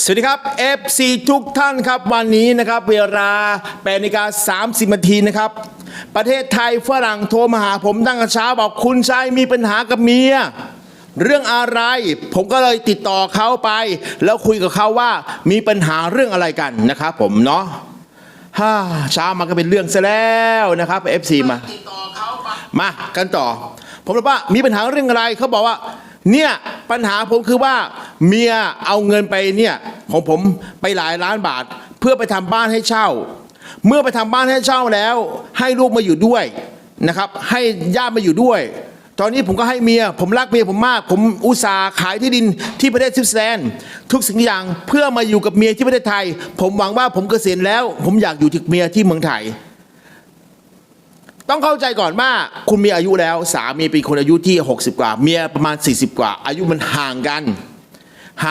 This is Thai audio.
สวัสดีครับ FC ทุกท่านครับวันนี้นะครับเวลา8นาฬิกา30นาทีนะครับ ประเทศไทยฝรั่งโทรมาหาผมตั้งแต่เช้าบอกคุณชายมีปัญหากับเมียเรื่องอะไร ผมก็เลยติดต่อเขาไป แล้วคุยกับเขาว่ามีปัญหาเรื่องอะไรกันนะครับผมเนาะฮ่าเช้ามาก็เป็นเรื่องซะแล้วนะครับ FC มาติดต่อเขามากันต่อ ผมบอกว่ามีปัญหาเรื่องอะไรเขาบอกว่า เนี่ยปัญหาผมคือว่า เมียเอาเงินไปเนี่ยของผมไปหลายล้านบาท เพื่อไปทำบ้านให้เช่า เมื่อไปทำบ้านให้เช่าแล้ว ให้ลูกมาอยู่ด้วยนะครับ ให้ญาติมาอยู่ด้วย ตอนนี้ผมก็ให้เมีย ผมรักเมียผมมาก ผมอุตส่าห์ขายที่ดินที่ประเทศสวิตเซอร์แลนด์ทุกสิ่งอย่างเพื่อมาอยู่กับเมียที่ประเทศไทย ผมหวังว่าผมเกษียณแล้ว ผมอยากอยู่ที่เมียที่เมืองไทยต้องเข้าใจก่อนว่าคุณมีอายุแล้ว สามีเป็นคนอายุที่ 60 กว่า เมียประมาณ 40 กว่า อายุมันห่างกัน